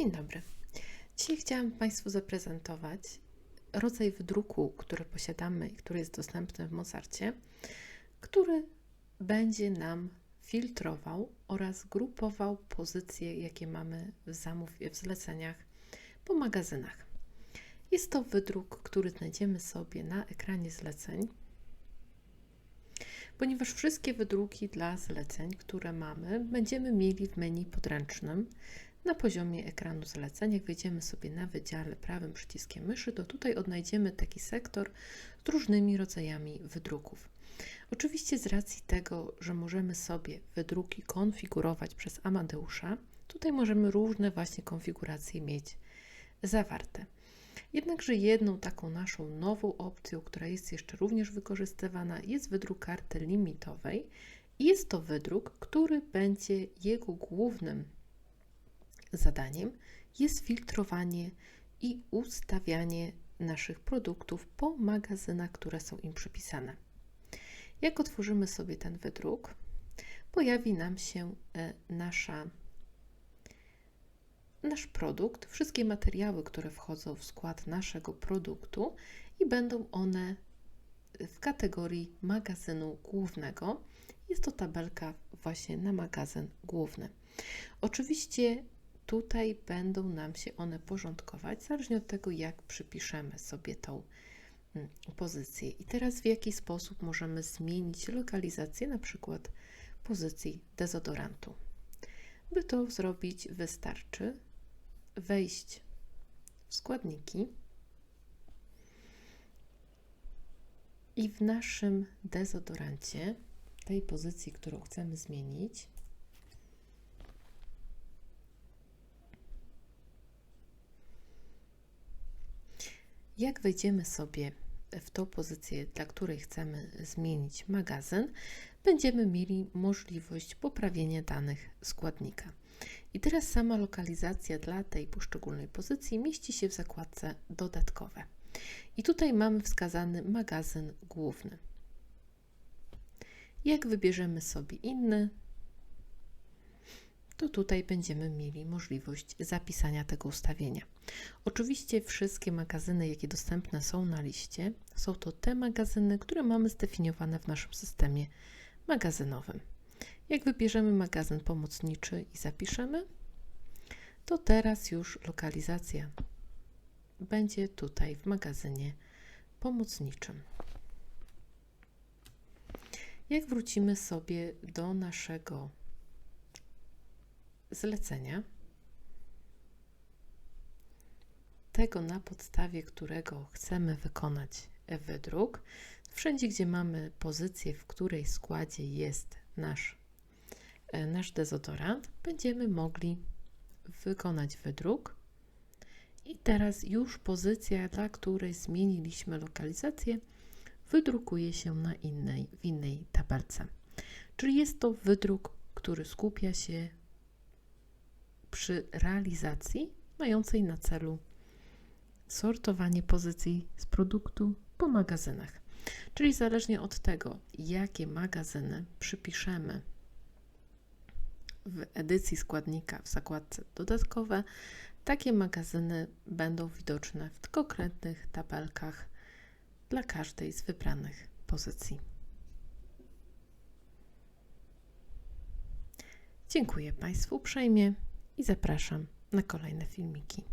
Dzień dobry. Dzisiaj chciałam Państwu zaprezentować rodzaj wydruku, który posiadamy i który jest dostępny w Mozarcie, który będzie nam filtrował oraz grupował pozycje, jakie mamy w zamówieniu, w zleceniach po magazynach. Jest to wydruk, który znajdziemy sobie na ekranie zleceń, ponieważ wszystkie wydruki dla zleceń, które mamy, będziemy mieli w menu podręcznym na poziomie ekranu zleceń. Jak wejdziemy sobie na wydziale prawym przyciskiem myszy, to tutaj odnajdziemy taki sektor z różnymi rodzajami wydruków. Oczywiście z racji tego, że możemy sobie wydruki konfigurować przez Amadeusza, tutaj możemy różne właśnie konfiguracje mieć zawarte. Jednakże jedną taką naszą nową opcją, która jest jeszcze również wykorzystywana, jest wydruk karty limitowej. Jest to wydruk, który będzie jego głównym zadaniem jest filtrowanie i ustawianie naszych produktów po magazynach, które są im przypisane. Jak otworzymy sobie ten wydruk, pojawi nam się e, nasza, nasz produkt, wszystkie materiały, które wchodzą w skład naszego produktu i będą one w kategorii magazynu głównego. Jest to tabelka właśnie na magazyn główny. Oczywiście tutaj będą nam się one porządkować, zależnie od tego, jak przypiszemy sobie tą mm, pozycję. I teraz w jaki sposób możemy zmienić lokalizację na przykład pozycji dezodorantu. By to zrobić, wystarczy wejść w składniki i w naszym dezodorancie, tej pozycji, którą chcemy zmienić, Jak wejdziemy sobie w tą pozycję, dla której chcemy zmienić magazyn, będziemy mieli możliwość poprawienia danych składnika. I teraz sama lokalizacja dla tej poszczególnej pozycji mieści się w zakładce dodatkowe. I tutaj mamy wskazany magazyn główny. Jak wybierzemy sobie inny, to tutaj będziemy mieli możliwość zapisania tego ustawienia. Oczywiście wszystkie magazyny, jakie dostępne są na liście, są to te magazyny, które mamy zdefiniowane w naszym systemie magazynowym. Jak wybierzemy magazyn pomocniczy i zapiszemy, to teraz już lokalizacja będzie tutaj w magazynie pomocniczym. Jak wrócimy sobie do naszego zlecenia, tego na podstawie którego chcemy wykonać wydruk. Wszędzie, gdzie mamy pozycję, w której składzie jest nasz, e, nasz dezodorant, będziemy mogli wykonać wydruk. I teraz już pozycja, dla której zmieniliśmy lokalizację, wydrukuje się na innej, w innej tabelce. Czyli jest to wydruk, który skupia się przy realizacji mającej na celu sortowanie pozycji z produktu po magazynach. Czyli zależnie od tego, jakie magazyny przypiszemy w edycji składnika w zakładce dodatkowe, takie magazyny będą widoczne w konkretnych tabelkach dla każdej z wybranych pozycji. Dziękuję Państwu uprzejmie i zapraszam na kolejne filmiki.